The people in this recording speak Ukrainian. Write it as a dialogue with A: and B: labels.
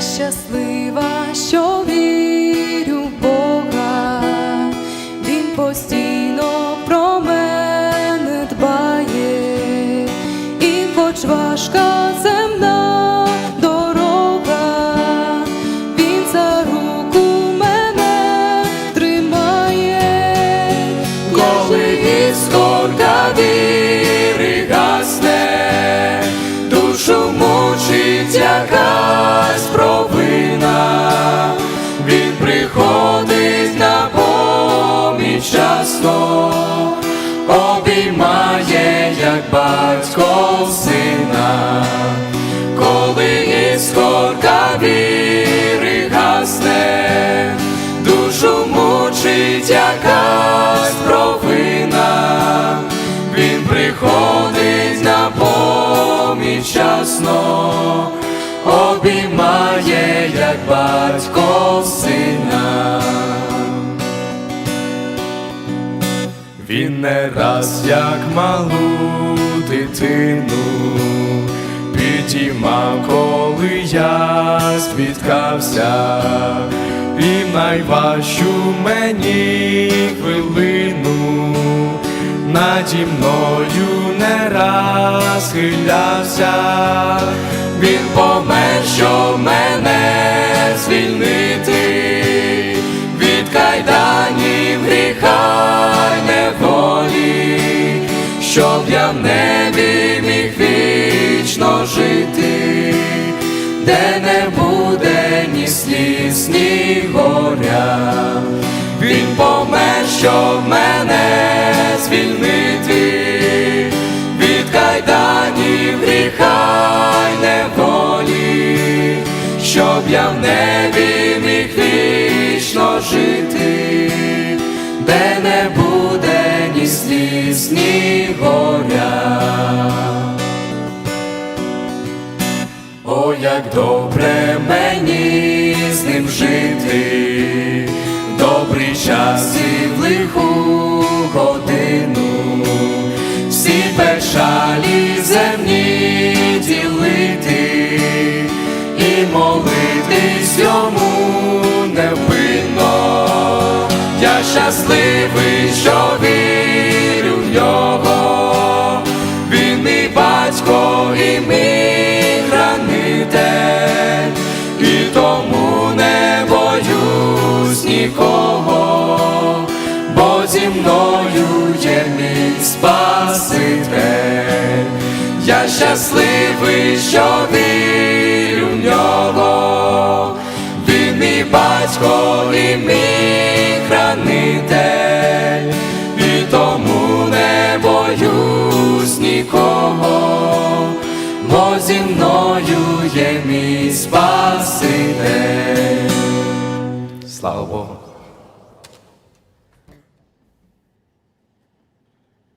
A: щаслива, що вірю в Бога, Він постійно про мене дбає, і хоч важка земна дорога, він за руку мене тримає,
B: Коли іскорка віри гасне, душу мучить якась приходить на поміч часто, обіймає, як батько сина, коли іскорка віри гасне, душу мучить якась провина, він приходить на поміч часно, обіймає, як батько сина. Він не раз, як малу дитину, підіймав, коли я спіткався, і найважчу мені хвилину, наді мною не раз хилявся, він помер, щоб мене щоб я в небі міг вічно жити, де не буде ні сліз, ні горя. Він помер, щоб мене звільнити від кайданів гріха й неволі, щоб я в небі міг вічно жити, де не буде ні сліз, ні як добре мені з ним жити, добрий час і в лиху годину, всі печалі земні ділити і молитись йому невпинно. Я щасливий, що зі мною є мій Спаситель. Я щасливий, що вірю в нього, він мій батько і мій хранитель, і тому не боюсь нікого, бо зі мною є мій Спаситель. Слава Богу.